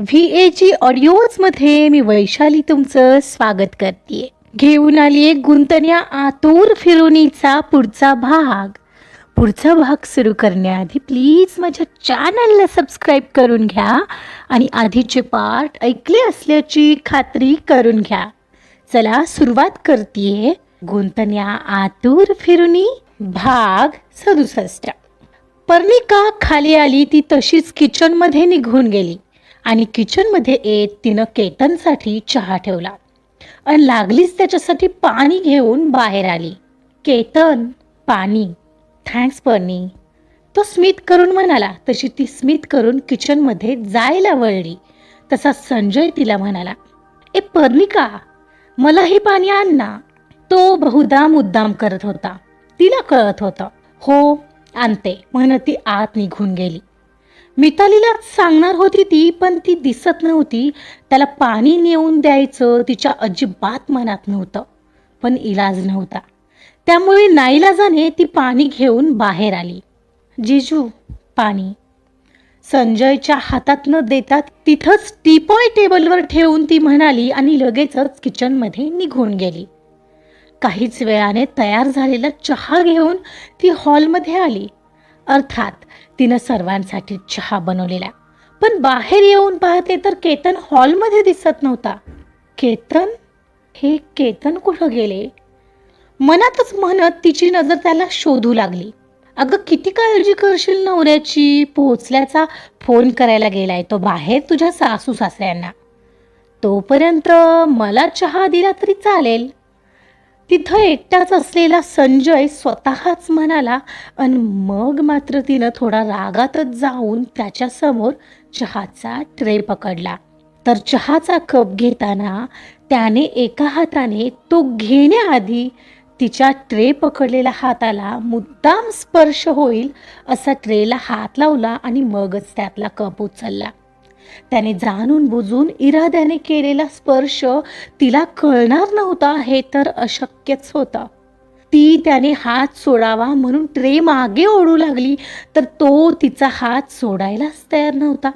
V A जी ऑडिओजमध्ये मी वैशाली तुमचं स्वागत करते घेऊन आली एक गुंतण्या आतूर फिरुनीचा पुढचा भाग. पुढचा भाग सुरू करण्याआधी प्लीज माझ्या चॅनलला सबस्क्राईब करून घ्या आणि आधीचे पार्ट ऐकले असल्याची खात्री करून घ्या. चला सुरुवात करते गुंतण्या आतूर फिरुनी भाग सदुसष्ट. पर्णिका खाली आली ती तशीच किचनमध्ये निघून गेली. आणि किचनमध्ये येत तिनं केतनसाठी चहा ठेवला. आणि लागलीच त्याच्यासाठी पाणी घेऊन बाहेर आली. केतन पाणी. थँक्स पर्णी तो स्मित करून म्हणाला. तशी ती स्मित करून किचनमध्ये जायला वळली. तसा संजय तिला म्हणाला ए पर्णिका मलाही पाणी आण ना. तो बहुधा मुद्दाम करत होता. तिला कळत होतं हो आणते. म्हणत ती आत निघून गेली. मितालीला सांगणार होती ती पण ती दिसत नव्हती. त्याला पाणी नेऊन द्यायचं तिच्या अजिबात मनात नव्हतं पण इलाज नव्हता. त्यामुळे नाईलाजाने ती पाणी घेऊन बाहेर आली. जिजू पाणी. संजयच्या हातात न देतात तिथंच टीपॉय टेबलवर ठेवून ती म्हणाली आणि लगेचच किचनमध्ये निघून गेली. काहीच वेळाने तयार झालेला चहा घेऊन ती हॉलमध्ये आली. अर्थात तिनं सर्वांसाठी चहा बनवलेला. पण बाहेर येऊन पाहते तर केतन हॉलमध्ये दिसत नव्हता. केतन? हे केतन कुठं गेले? मनातच म्हणत तिची नजर त्याला शोधू लागली. अगं किती काळजी करशील नवऱ्याची? पोचल्याचा फोन करायला गेलाय तो बाहेर तुझ्या सासू सासऱ्यांना तोपर्यंत मला चहा दिला तरी चालेल. तिथं एकटाच असलेला संजय स्वतःच म्हणाला आणि मग मात्र तिनं थोडा रागातच जाऊन त्याच्यासमोर चहाचा ट्रे पकडला. तर चहाचा कप घेताना त्याने एका हाताने तो घेण्याआधी तिच्या ट्रे पकडलेल्या हाताला मुद्दाम स्पर्श होईल असा ट्रेला हात लावला आणि मगच त्यातला कप उचलला. त्याने जाणून बुजून इराद्याने केलेला स्पर्श तिला कळणार नव्हता हे तर अशक्यच होता. ती त्याने हात सोडावा म्हणून ट्रे मागे ओढू लागली तर तो तिचा हात सोडायलाच तयार नव्हता.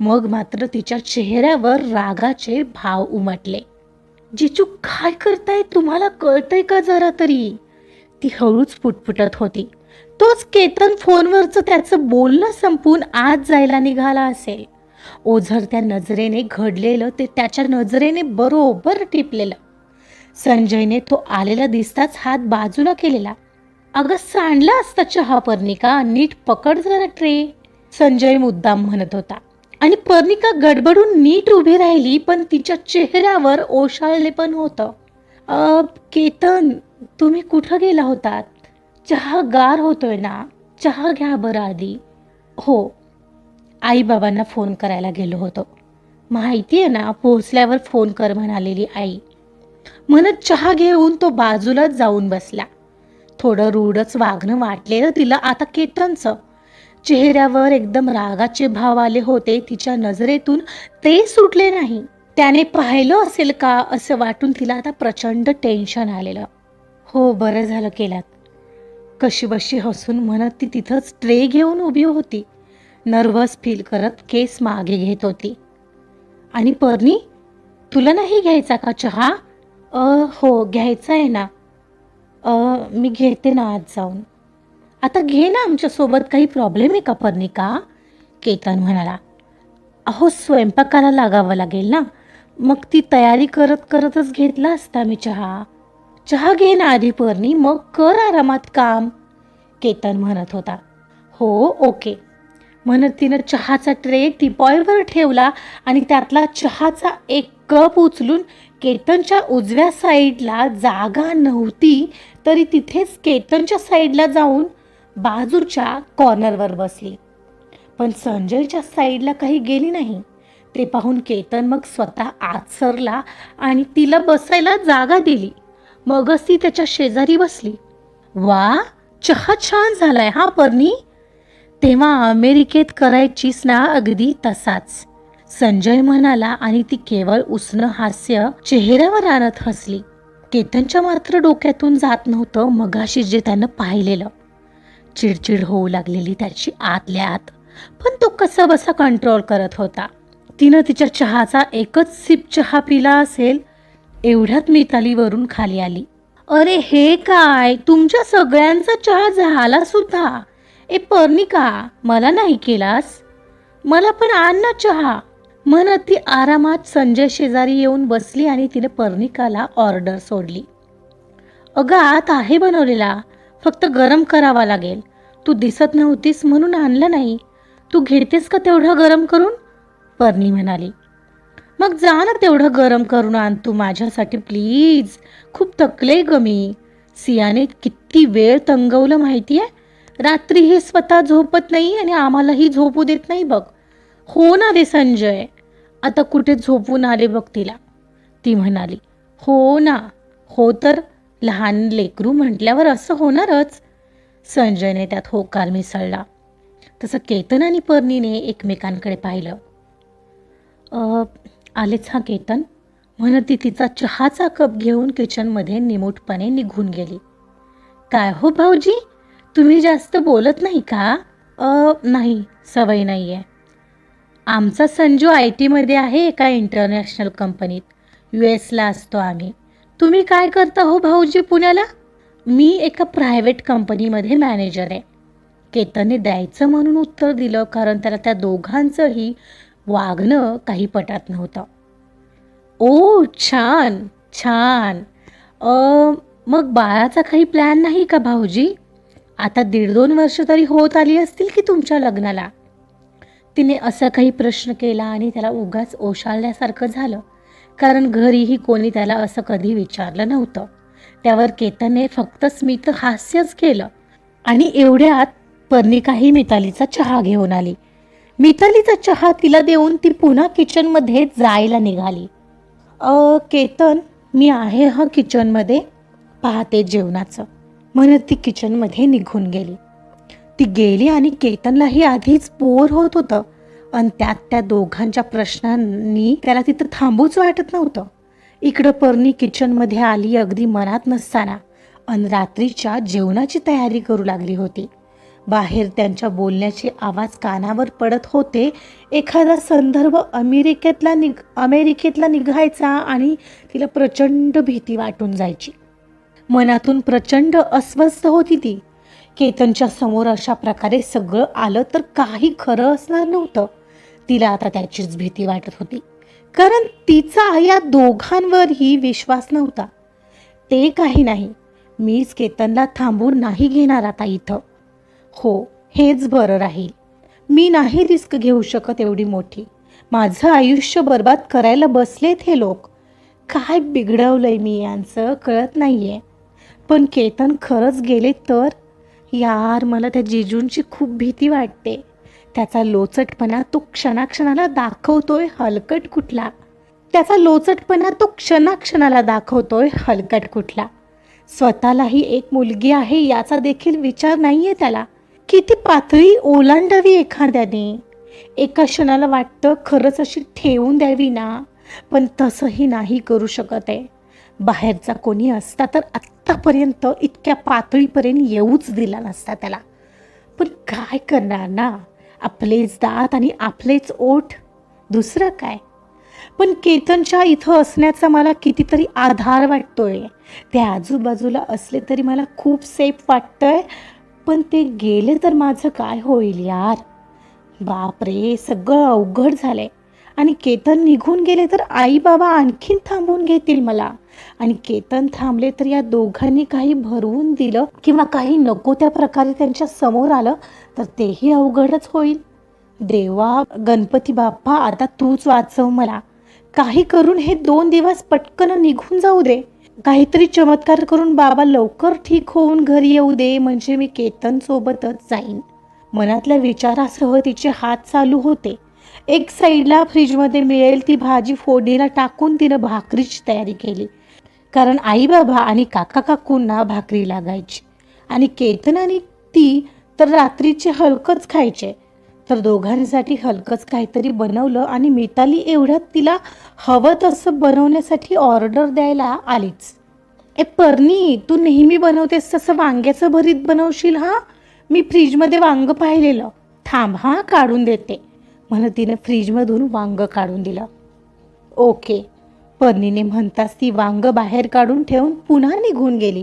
मग मात्र तिच्या चेहऱ्यावर रागाचे भाव उमटले. जिजू काय करताय? तुम्हाला कळतंय का जरा तरी? ती हळूच पुटपुटत होती. तोच केतन फोनवरचं त्याचं बोलणं संपून आत जायला निघाला असेल. ओझर त्या नजरेने घडलेलं ते त्याच्या नजरेने बरोबर टिपलेलं. संजयने तो आलेला दिसताच हात बाजूला केलेला. अगं सांडला असता चहा पर्णिका. नीट पकड जरा ट्रे. संजय मुद्दाम म्हणत होता. आणि पर्णिका गडबडून नीट उभी राहिली पण तिच्या चेहऱ्यावर ओशाळले पण होतं. "अ, केतन तुम्ही कुठं गेला होतात? चहा गार होतोय ना? चहा घ्या बरं आधी. हो आईबाबांना फोन करायला गेलो होतो. माहिती आहे ना पोहोचल्यावर फोन कर म्हणालेली आई. म्हणत चहा घेऊन तो बाजूलाच जाऊन बसला. थोडं रूढच वागणं वाटलेलं तिला आता केतनचं. चेहऱ्यावर एकदम रागाचे भाव आले होते तिच्या नजरेतून ते सुटले नाही. त्याने पाहिलं असेल का असं वाटून तिला आता प्रचंड टेन्शन आलेलं. हो बरं झालं केलात कशी बशी हसून म्हणत ती तिथंच ट्रे घेऊन उभी होती. नर्वस फील करत केस मागे घेत होती. आणि पर्णी तुला नाही घ्यायचा का चहा? अ हो घ्यायचा आहे ना. अ मी घेते ना आज जाऊन. आता घे ना आमच्यासोबत काही प्रॉब्लेम आहे का पर्णिका केतन म्हणाला. अहो स्वयंपाकाला लागावं लागेल ना. मग ती तयारी करत करतच घेतला असता मी चहा. चहा घे ना आधी पर्णी मग कर आरामात काम. केतन म्हणत होता. हो ओके. म्हणत तिनं चहाचा ट्रे टिपॉयवर ठेवला आणि त्यातला चहाचा एक कप उचलून केतनच्या उजव्या साईडला जागा नव्हती तरी तिथेच केतनच्या साईडला जाऊन बाजूच्या कॉर्नरवर बसली. पण संजयच्या साईडला काही गेली नाही. ते पाहून केतन मग स्वतः आचरला आणि तिला बसायला जागा दिली. मगच ती त्याच्या शेजारी बसली. वा चहा छान झालाय हा परनी तेव्हा अमेरिकेत करायची ना अगदी तसाच. संजय म्हणाला आणि ती केवळ उष्ण हास्य चेहऱ्यावर आणत हसली. केतनच्या मात्र डोक्यातून जात नव्हतं मगाशी जे त्यानं पाहिलेलं. चिडचिड होऊ लागलेली त्याची आतल्या आत पण तो कसा बसा कंट्रोल करत होता. तिनं तिच्या चहाचा एकच सिप चहा पिला असेल एवढ्यात मितालीवरून खाली आली. अरे हे काय? तुमच्या सगळ्यांचा चहा झाला सुद्धा. ए पर्णिका मला नाही केलास? मला पण आण ना चहा. म्हणत ती आरामात संजय शेजारी येऊन बसली आणि तिने पर्णिकाला ऑर्डर सोडली. अगं आत आहे बनवलेला. फक्त गरम करावा लागेल. तू दिसत नव्हतीस म्हणून आणलं नाही. तू घेतेस का तेवढं गरम करून? पर्णी म्हणाली. मग जा ना तेवढं गरम करून आण तू माझ्यासाठी प्लीज. खूप थकले ग मी. सियाने किती वेळ तंगवलं माहिती आहे रात्री हे स्वतः झोपत नाही आणि आम्हालाही झोपू देत नाही बघ. हो ना रे संजय. आता कुठे झोपून आले बघ तिला? ती म्हणाली हो ना. हो तर लहान लेकरू म्हटल्यावर असं होणारच. संजयने त्यात होकार मिसळला. तसं केतन आणि पर्णीने एकमेकांकडे पाहिलं. आलेच हा केतन? म्हणत ती तिचा चहाचा कप घेऊन किचनमध्ये निमूटपणे निघून गेली. काय हो भाऊजी? तुम्ही जास्त बोलत नाही का? "अ, नाही सवय नाही आहे आमचा संजू आय टीमध्ये आहे एका इंटरनॅशनल कंपनीत यू एसला असतो आम्ही. तुम्ही काय करता हो भाऊजी पुण्याला? मी एका प्रायव्हेट कंपनीमध्ये मॅनेजर आहे. केतनने द्यायचं म्हणून उत्तर दिलं कारण त्याला त्या दोघांचंही वागणं काही पटात नव्हतं. ओ छान छान. मग बाळाचा काही प्लॅन नाही का भाऊजी? आता दीड दोन वर्ष तरी होत आली असतील की तुमच्या लग्नाला? तिने असा काही प्रश्न केला आणि त्याला उगाच ओशाळल्यासारखं झालं. कारण घरीही कोणी त्याला असं कधी विचारलं नव्हतं. त्यावर केतनने फक्त स्मित हास्यच केलं. आणि एवढ्यात पर्णिकाही मितालीचा चहा घेऊन आली. मितालीचा चहा तिला देऊन ती पुन्हा किचनमध्ये जायला निघाली. अ केतन मी आहे हा किचनमध्ये. पाहते जेवणाचं. म्हणत ती किचनमध्ये निघून गेली. ती गेली आणि केतनलाही आधीच बोर होत होतं. आणि त्यात त्या दोघांच्या प्रश्नांनी त्याला तिथं थांबूच वाटत नव्हतं. इकडं पर्णी किचनमध्ये आली अगदी मनात नसताना. आणि रात्रीच्या जेवणाची तयारी करू लागली होती. बाहेर त्यांच्या बोलण्याचे आवाज कानावर पडत होते. एखादा संदर्भ अमेरिकेतला निघ अमेरिकेतला निघायचा आणि तिला प्रचंड भीती वाटून जायची. मनातून प्रचंड अस्वस्थ होती ती. केतनच्या समोर अशा प्रकारे सगळं आलं तर काही खरं असणार नव्हतं. तिला आता त्याचीच भीती वाटत होती. कारण तिचा या दोघांवरही विश्वास नव्हता. ते काही नाही. मीच केतनला थांबून नाही घेणार आता इथं. हो हेच बरं राहील. मी नाही रिस्क घेऊ शकत एवढी मोठी. माझं आयुष्य बर्बाद करायला बसलेत हे लोक. काय बिघडवलंय मी यांचं कळत नाही आहे पण केतन खरंच गेले तर? यार मला त्या जिजूंची खूप भीती वाटते. त्याचा लोचटपणा तो क्षणाक्षणाला दाखवतोय हलकट कुठला. त्याचा लोचटपणा तो क्षणाक्षणाला दाखवतोय हलकट कुठला. स्वतःलाही एक मुलगी आहे याचा देखील विचार नाही आहे त्याला. किती पातळी ओलांडावी एखाद्याने. एका क्षणाला वाटतं खरंच अशी ठेवून द्यावी ना पण तसंही नाही करू शकत आहे. बाहेरचा कोणी असता तर आत्तापर्यंत इतक्या पातळीपर्यंत येऊच दिला नसता त्याला. पण काय करणार ना? आपलेच दात आणि आपलेच ओठ. दुसरं काय? पण केतनच्या इथं असण्याचा मला कितीतरी आधार वाटतोय. ते आजूबाजूला असले तरी मला खूप सेफ वाटतंय. पण ते गेले तर माझं काय होईल यार? बापरे सगळं अवघड झालंय. आणि केतन निघून गेले तर आई बाबा आणखीन थांबवून घेतील मला. आणि केतन थांबले तर या दोघांनी काही भरवून दिलं किंवा काही नको त्या प्रकारे त्यांच्यासमोर आलं तर तेही अवघडच होईल. देवा गणपती बाप्पा आता तूच वाचव मला. काही करून हे दोन दिवस पटकन निघून जाऊ दे. काहीतरी चमत्कार करून बाबा लवकर ठीक होऊन घरी येऊ दे म्हणजे मी केतन सोबतच जाईन. मनातल्या विचारासह तिचे हात चालू होते. एक साईडला फ्रीजमध्ये मिळेल ती भाजी फोडणीला टाकून तिनं भाकरीची तयारी केली. कारण आई बाबा आणि काका काकूंना भाकरी लागायची. आणि केतन आणि ती तर रात्रीचे हलकंच खायचे. तर दोघांसाठी हलकंच काहीतरी बनवलं आणि मिताली एवढ्यात तिला हवं तसं बनवण्यासाठी ऑर्डर द्यायला आलीच. ए परनी तू नेहमी बनवतेस तसं वांग्याचं भरीत बनवशील हां? मी फ्रीजमध्ये वांग पाहिलेलं. थांब हां काढून देते. म्हणत तिनं फ्रीजमधून वांग काढून दिलं. ओके पर्णीने म्हणताच ती वांग बाहेर काढून ठेवून पुन्हा निघून गेली.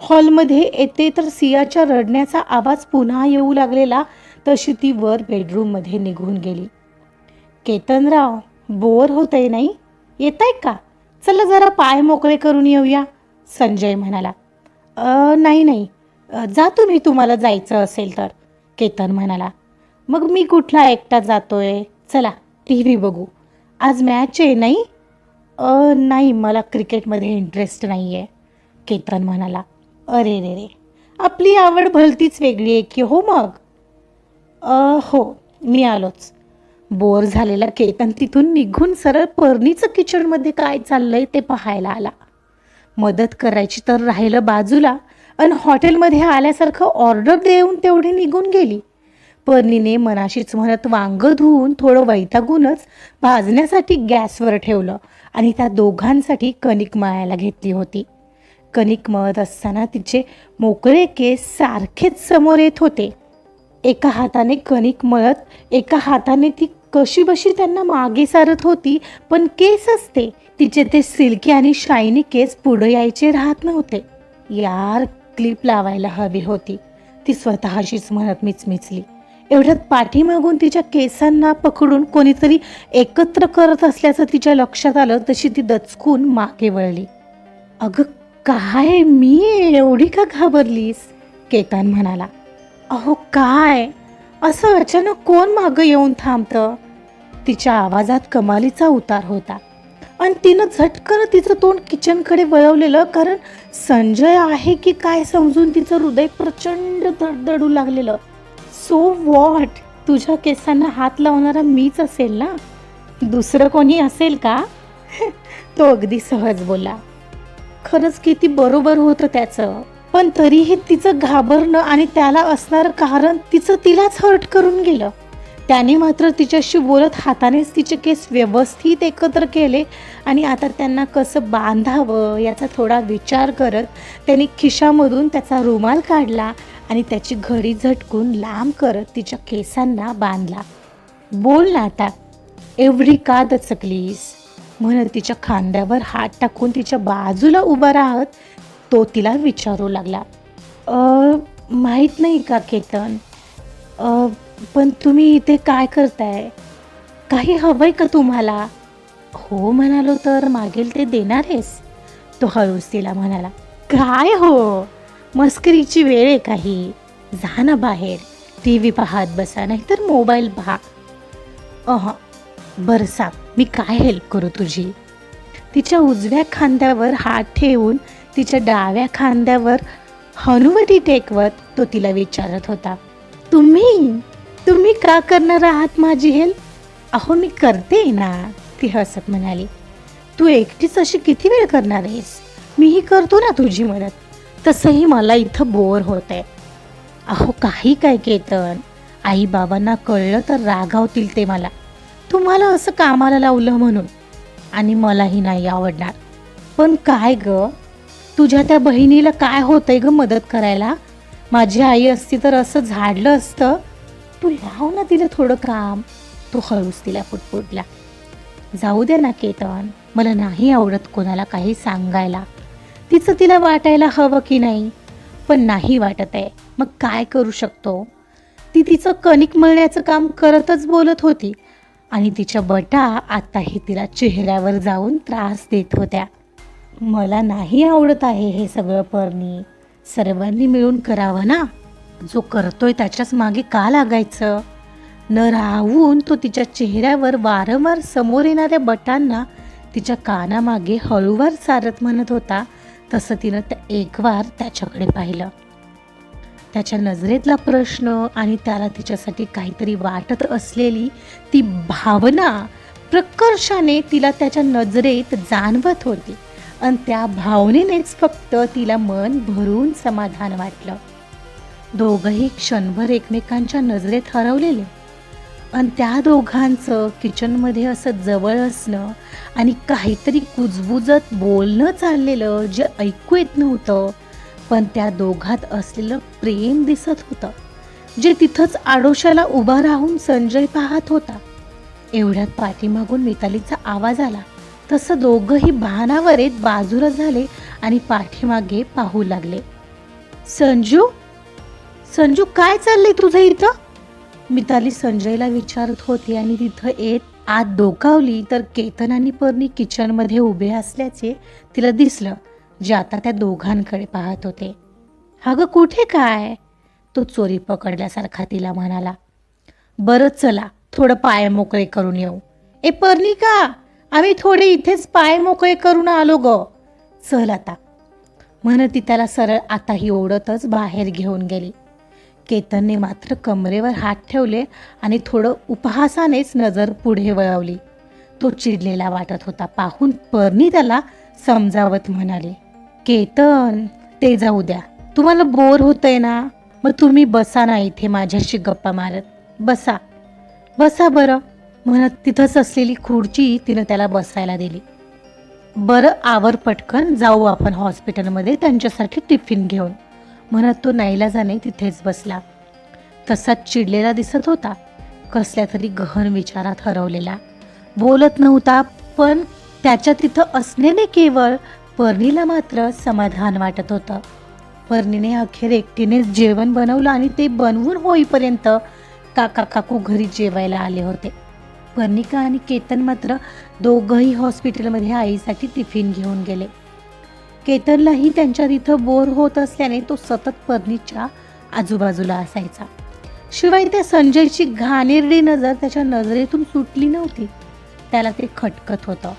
हॉलमध्ये येते तर सियाच्या रडण्याचा आवाज पुन्हा येऊ लागलेला तशी ती वर बेडरूममध्ये निघून गेली. केतनराव बोर होतंय नाही? येत आहे का? चला जरा पाय मोकळे करून येऊया संजय म्हणाला. नाही नाही. जा तुम्ही तुम्हाला जायचं असेल तर केतन म्हणाला. मग मी कुठला एकटा जातोय? चला टी व्ही बघू. आज मॅच आहे नाही? नाही मला क्रिकेटमध्ये इंटरेस्ट नाही आहे केतन म्हणाला. अरे रे रे आपली आवड भलतीच वेगळी आहे की हो मग? हो मी आलोच. बोर झालेला केतन तिथून निघून सरळ पर्णीचं किचनमध्ये काय चाललंय ते पाहायला आला. मदत करायची तर राहिलं बाजूला आणि हॉटेलमध्ये आल्यासारखं ऑर्डर देऊन तेवढी निघून गेली. पर्णीने मनाशीच म्हणत वांग धुवून थोडं वैतागूनच भाजण्यासाठी गॅसवर ठेवलं आणि त्या दोघांसाठी कणिक मळायला घेतली होती. कणिक मळत असताना तिचे मोकळे केस सारखेच समोर येत होते. एका हाताने कणिक मळत एका हाताने ती कशी बशी त्यांना मागे सारत होती पण केस असते. तिचे ते सिल्की आणि शायनी केस पुढे यायचे राहत नव्हते. यार क्लिप लावायला हवी होती. ती स्वतःशीच म्हणत मिचमिचली. एवढ्यात पाठीमागून तिच्या केसांना पकडून कोणीतरी एकत्र करत असल्याचं तिच्या लक्षात आलं तशी ती दचकून मागे वळली. अगं काय? मी एवढी का घाबरलीस? केतन म्हणाला. अहो काय? असं अचानक कोण मागं येऊन थांबतं? तिच्या आवाजात कमालीचा उतार होता. आणि तिनं झटकन तिचं तोंड किचनकडे वळवलेलं कारण संजय आहे की काय समजून तिचं हृदय प्रचंड धडधडू लागलेलं. सो वॉट तुझ्या केसांना हात लावणारा मीच असेल ना? दुसरं कोणी असेल का? तो अगदी सहज बोला. खरंच किती बरोबर होतं त्याचं. पण तरीही तिचं घाबरणं आणि त्याला असणारं कारण तिचं तिलाच हर्ट करून गेलं. त्याने मात्र तिच्याशी बोलत हातानेच तिचे केस व्यवस्थित एकत्र केले आणि आता त्यांना कसं बांधावं याचा थोडा विचार करत त्यांनी खिशामधून त्याचा रुमाल काढला आणि त्याची घडी झटकून लांब करत तिच्या केसांना बांधला. बोल ना आता एवढी का दचकलीस? म्हणत तिच्या खांद्यावर हात टाकून तिच्या बाजूला उभा राहत तो तिला विचारू लागला. माहीत नाही का केतन? पण तुम्ही इथे काय करताय? काही हवंय का तुम्हाला? हो म्हणालो तर मागेल ते देणार आहेस तो हळूस तिला म्हणाला. काय हो? मस्करीची वेळ आहे काही. जा ना बाहेर. टी व्ही पाहत बसा नाहीतर मोबाईल पहा. अह बरं सांग मी काय हेल्प करू तुझी? तिच्या उजव्या खांद्यावर हात ठेवून तिच्या डाव्या खांद्यावर हनुवटी टेकवत तो तिला विचारत होता. तुम्ही? तुम्ही का करणार आहात माझी हेल्प अहो मी करते ना ती हसत म्हणाली. तू एकटीच अशी किती वेळ करणार आहेस? मीही करतो ना तुझी मदत. तसंही मला इथं बोर होत आहे अहो काही काय केतन? आई बाबांना कळलं तर रागावतील ते मला. तुम्हाला असं कामाला लावलं म्हणून. आणि मलाही नाही आवडणार. पण काय ग? तुझ्या त्या बहिणीला काय होतंय ग मदत करायला? माझी आई असती तर असं झाडलं असतं. तू लाव ना तिला थोडं काम. तो हळूच तिला पुटपुटला. जाऊ दे ना केतन. मला नाही आवडत कोणाला काही सांगायला. तिचं तिला वाटायला हवं की नाही? पण नाही वाटत आहे. मग काय करू शकतो? ती तिचं कणिक मळण्याचं काम करतच बोलत होती आणि तिच्या बटा आताही तिला चेहऱ्यावर जाऊन त्रास देत होत्या. मला नाही आवडत आहे हे सगळं परणी. सर्वांनी मिळून करावं ना? जो करतोय त्याच्याच मागे का लागायचं? न राहून तो तिच्या चेहऱ्यावर वारंवार समोर येणाऱ्या बटांना तिच्या कानामागे हळूवार सारत म्हणत होता तसं तिनं त्या एकवार त्याच्याकडे पाहिलं. त्याच्या नजरेतला प्रश्न आणि त्याला तिच्यासाठी काहीतरी वाटत असलेली ती भावना प्रकर्षाने तिला त्याच्या नजरेत जाणवत होती. आणि त्या भावनेनेच फक्त तिला मन भरून समाधान वाटलं. दोघंही क्षणभर एकमेकांच्या नजरेत हरवलेले. आणि त्या दोघांचं किचनमध्ये असं जवळ असणं आणि काहीतरी कुजबुजत बोलणं चाललेलं जे ऐकू येत नव्हतं पण त्या दोघात असलेलं प्रेम दिसत होतं जे तिथंच आडोशाला उभा राहून संजय पाहत होता. एवढ्यात पाठीमागून मितालीचा आवाज आला. तसं दोघंही भानावर येत बाजूला झाले आणि पाठीमागे पाहू लागले. संजू? संजू काय चाललंय तुझं इथं? मिताली संजयला विचारत होती आणि तिथं येत आत डोकावली तर केतन आणि पर्णी किचनमध्ये उभे असल्याचे तिला दिसलं जे आता त्या दोघांकडे पाहत होते. हा गं कुठे काय? तो चोरी पकडल्यासारखा तिला म्हणाला. बरं चला थोडं पाय मोकळे करून येऊ. ए पर्णिका आम्ही थोडे इथेच पाय मोकळे करून आलो ग. चल आता. म्हणत ती त्याला सरळ आताही ओढतच बाहेर घेऊन गेली. केतनने मात्र कमरेवर हात ठेवले आणि थोडं उपहासानेच नजर पुढे वळवली. तो चिडलेला वाटत होता. पाहून परनी त्याला समजावत म्हणाले केतन ते जाऊ द्या. तुम्हाला बोर होतंय ना? मग तुम्ही बसा ना इथे माझ्याशी गप्पा मारत. बसा. बसा बरं. म्हणत तिथंच असलेली खुर्ची तिनं त्याला बसायला दिली. बरं आवर पटकन. जाऊ आपण हॉस्पिटलमध्ये त्यांच्यासाठी टिफिन घेऊन. म्हणत तो नाईलाजाने तिथेच बसला. तसाच चिडलेला दिसत होता कसल्या तरी गहन विचारात हरवलेला. बोलत नव्हता पण त्याच्या तिथं असण्याने केवळ पर्णीला मात्र समाधान वाटत होतं. पर्णीने अखेर एकटीनेच जेवण बनवलं आणि ते बनवून होईपर्यंत काका काकू घरी जेवायला आले होते. पर्णिका आणि केतन मात्र दोघंही हॉस्पिटलमध्ये आईसाठी टिफिन घेऊन गेले. केतनलाही त्यांच्या तिथं बोर होत असल्याने तो सतत पर्णीच्या आजूबाजूला असायचा. शिवाय त्या संजयची घाणेरडी नजर त्याच्या नजरेतून सुटली नव्हती. त्याला ते खटकत होतं.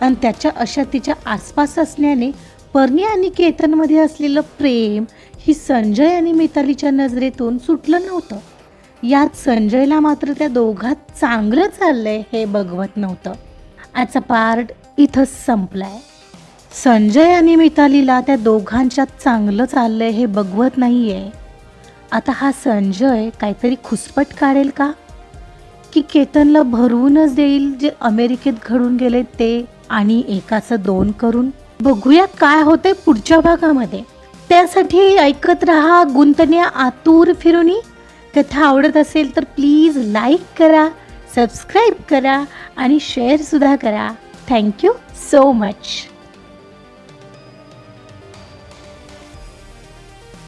आणि त्याच्या अशा तिच्या आसपास असल्याने पर्णी आणि केतनमध्ये असलेलं प्रेम ही संजय आणि मितालीच्या नजरेतून सुटलं नव्हतं. यात संजयला मात्र त्या दोघात चांगलं चाललंय हे बघवत नव्हतं. आजचा पार्ट इथंच संपलाय. संजय आणि मितालीला त्या दोघांच्यात चांगलं चाललंय हे बघवत नाही आहे आता हा संजय काहीतरी खुसपट काढेल का? की केतनला भरवूनच देईल जे अमेरिकेत घडून गेले ते आणि एकाचं दोन करून? बघूया काय होते पुढच्या भागामध्ये. त्यासाठी ऐकत राहा गुंतण्या आतूर फिरुनी. कथा आवडत असेल तर प्लीज लाईक करा सबस्क्राईब करा आणि शेअरसुद्धा करा. Thank you so much.